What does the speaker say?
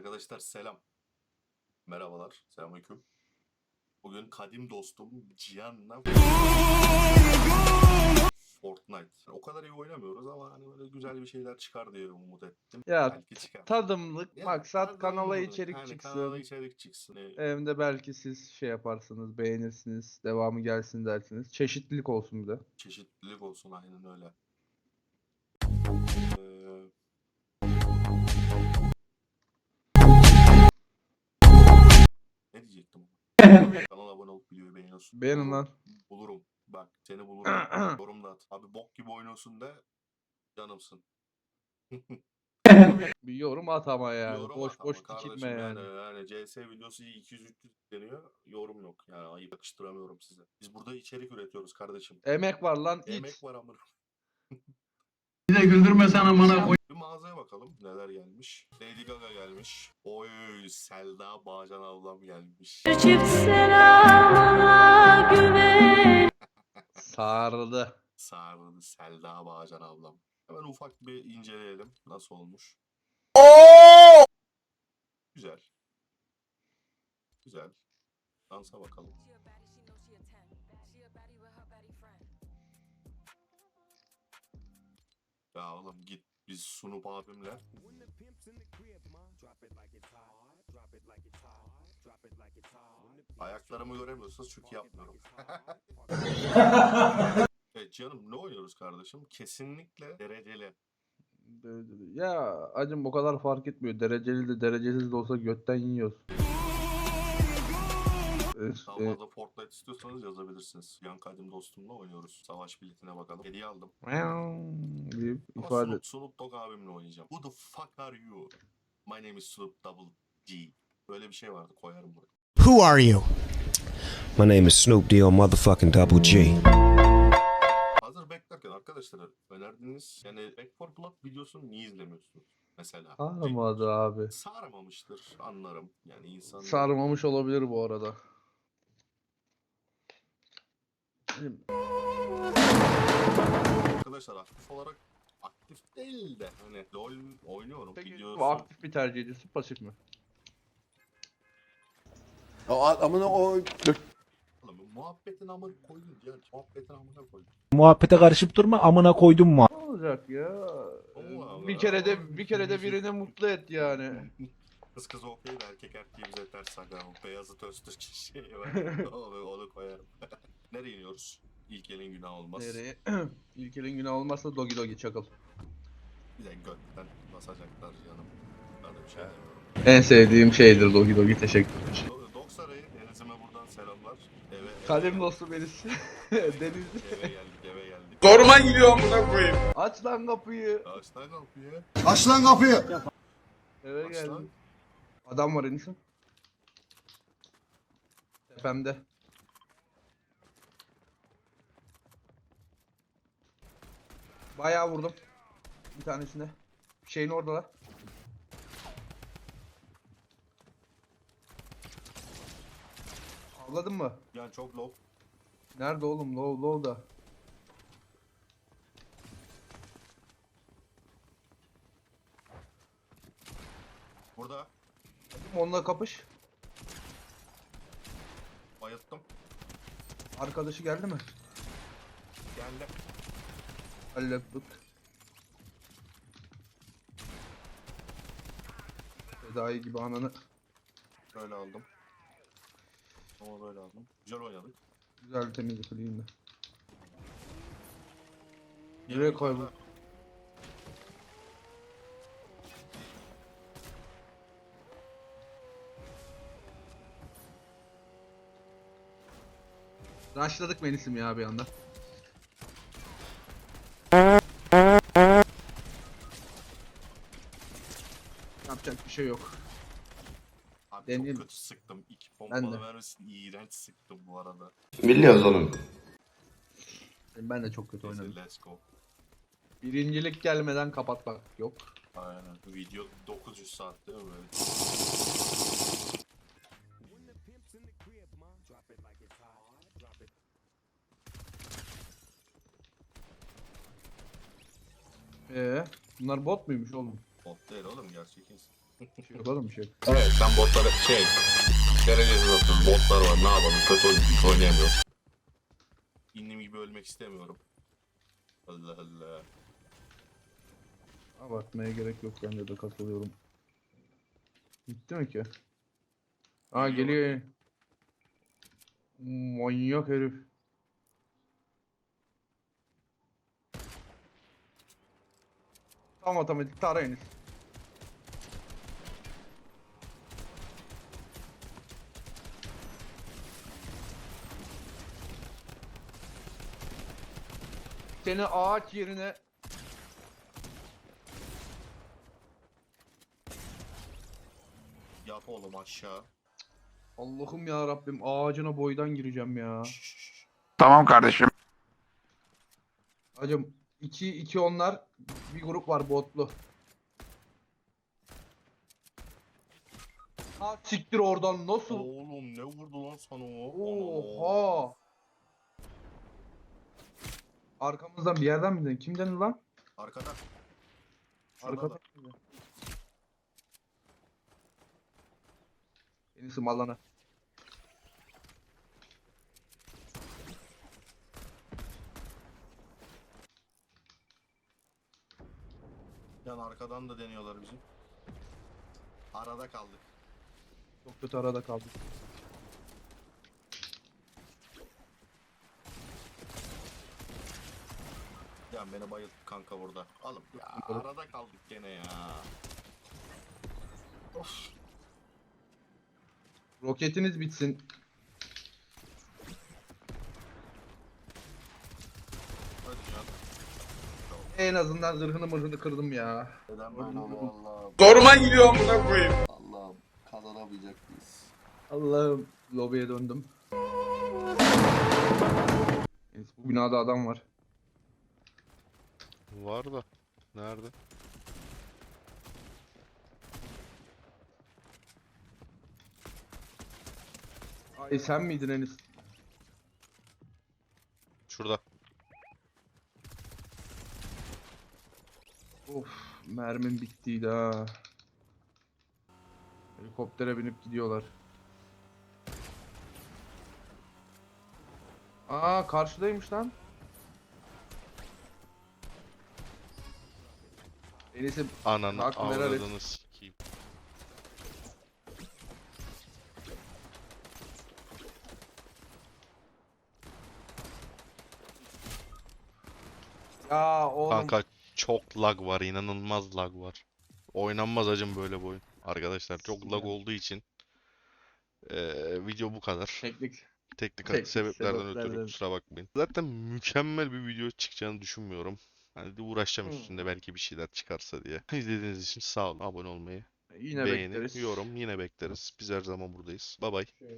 Arkadaşlar selam. Merhabalar. Selamünaleyküm. Bugün kadim dostum Cihan'la Fortnite. O kadar iyi oynamıyoruz ama hani böyle güzel bir şeyler çıkar diye umut ettim. Ya Belki çıkar. tadımlık Ya, maksat tarzı kanala içerik Yani çıksın. Kanala içerik çıksın. Hem de belki siz şey yaparsınız, beğenirsiniz, devamı gelsin dersiniz. Çeşitlilik olsun bir de. çeşitlilik olsun aynen öyle. Ee, diyecektim? Kanala abone olup videoyu beğeniyorsun. Beğenin lan. Bulurum. Bak seni bulurum. Yorum da at. Abi bok gibi oynuyorsun de canımsın. Bir yorum at ama yani. Yorum boş boş dikilme yani. yani CS videosu 200-300 deniyor. Yorum yok. Yani ayıp yakıştıramıyorum size. Biz burada içerik üretiyoruz kardeşim. Emek var lan Emek it. var amına. Bir de güldürmesen amına koy. Mağazaya bakalım neler gelmiş. Lady Gaga gelmiş. Oy Selda Bağcan ablam gelmiş. Çift selamına güven. Sardı. Sarılı Selda Bağcan ablam. Hemen ufak bir inceleyelim. Nasıl olmuş? Güzel. Güzel. Dansa bakalım. Ya oğlum git biz Sunup abimle ayaklarımı göremiyorsunuz çünkü yapmıyorum. evet canım ne oynuyoruz kardeşim? Kesinlikle dereceli. Ya acım o kadar fark etmiyor. Dereceli de derecesiz de olsa götten yiyoruz. Daha e, Fortnite istiyorsanız yazabilirsiniz. Yan kadim dostumla oynuyoruz. Savaş biletine bakalım. Hediye aldım. deyip Ama ifade Snoop, Snoop Dogg abimle oynayacağım. Who the fuck are you? My name is Snoop Double G. Böyle bir şey vardı koyarım buraya. Who are you? My name is Snoop D-O motherfucking Double G. Hazır beklerken arkadaşlar önerdiğiniz yani Back 4 Blood videosunu niye izlemiyorsunuz? Mesela. sarmadı abi. Sarmamıştır anlarım. Yani insan Sarmamış olabilir bu arada. Benim- arkadaşlar aktif olarak aktif değil de hani LoL oynuyorum Peki videosu. bu aktif bir tercih ediyorsun pasif mi? O amına o Oğlum, muhabbetin amına koydun ya. Muhabbetin amına koydun. Muhabbete karışıp durma amına koydum mu? Ne olacak ya? Allah Bir kere de bir kere de birini mutlu et yani. Kız kız okey de erkek erkeği bize ters aga. O beyazı Öztürk şeyi var. onu, onu koyarım. Nereye iniyoruz? İlk elin günah olmaz. Nereye? İlkelin günü olmazsa dogi dogi çakıl. Bir de gökten basacaklar canım. Ben de bir şey demiyorum. En sevdiğim şeydir dogi dogi teşekkürler. Do- Dok Sarayı, Deniz'ime buradan selamlar. Eve, geldik. dostum Enis. Deniz. Eve geldik, eve geldik. Zoruma gidiyor amına koyayım. Aç lan kapıyı. Ağaçtan kapıyı. Aç lan kapıyı. Eve Aç lan. geldim. Adam var Enis'in. Tepemde. Bayağı vurdum. Bir tanesine. Şeyin orada la. Avladın mı? Yani çok low. Nerede oğlum? Low low da. Burada Onunla kapış. bayılttım. Arkadaşı geldi mi? Geldi. Hallettik. Fedai gibi ananı. Böyle aldım. Ama böyle aldım. Güzel oynadık. Güzel temizlik clean de. Nereye koy bu? Rushladık Melis'im ya bir anda. Yapacak bir şey yok. Abi Deneyelim. çok kötü sıktım. İki Ben pompalı de. mermisini iğrenç sıktım bu arada. Biliyoruz oğlum. Ben de çok kötü Neyse oynadım. let's go. Birincilik gelmeden kapatmak yok. Aynen. Video 900 saat değil mi böyle? Ee, bunlar bot muymuş oğlum? Bot değil oğlum gerçek insan. Şey oğlum bir şey. Evet ben botlara şey derecesiz atıyorum. Botlar var ne yapalım kötü oyuncu hiç oynayamıyoruz. İndiğim gibi ölmek istemiyorum. Allah Allah. Abartmaya gerek yok bence de katılıyorum. Gitti mi ki? Aa geliyor. Manyak herif. Tam otomatik tarayınız. Seni ağaç yerine Yat oğlum aşağı. Allah'ım ya Rabbim ağacına boydan gireceğim ya. Tamam kardeşim. Hacım 2 2 onlar bir grup var botlu. Ha siktir oradan nasıl? Oğlum ne vurdu lan sana o? Oha. Arkamızdan bir yerden mi dedin? Kimden lan? Arkada. Şurada Arkadan. da. mı? Enisi mallana. Yani arkadan da deniyorlar bizim. Arada kaldık. Çok kötü arada kaldık. Ya beni bayılttı kanka burada. Alım. Ya arada kaldık gene ya. Of. Roketiniz bitsin. Hadi ya. En azından zırhını mırhını kırdım ya. Neden böyle oluyor Allah'ım. Zoruma gidiyor amına koyayım. Allah'ım kazanamayacak mıyız? Allah'ım lobiye döndüm. Enes, bu binada adam var. Var da. Nerede? Ay sen miydin Enis? Şurada. Of mermim bittiydi ha. Helikoptere binip gidiyorlar. Aa karşıdaymış lan. Enes'e Ananı Hakkını helal et. avradını sikeyim. ya oğlum Kanka çok lag var. inanılmaz lag var. Oynanmaz acım böyle bu oyun. Arkadaşlar çok lag olduğu için eee, video bu kadar. teknik. Teknik teknik sebeplerden ötürü sebeplerden. kusura bakmayın. Zaten mükemmel bir video çıkacağını düşünmüyorum. Hani de uğraşacağım Hmm. üstünde belki bir şeyler çıkarsa diye. İzlediğiniz için sağ olun. Abone olmayı, Yine beğeni, bekleriz. yorum yine bekleriz. Biz her zaman buradayız. Bay bay. Şey-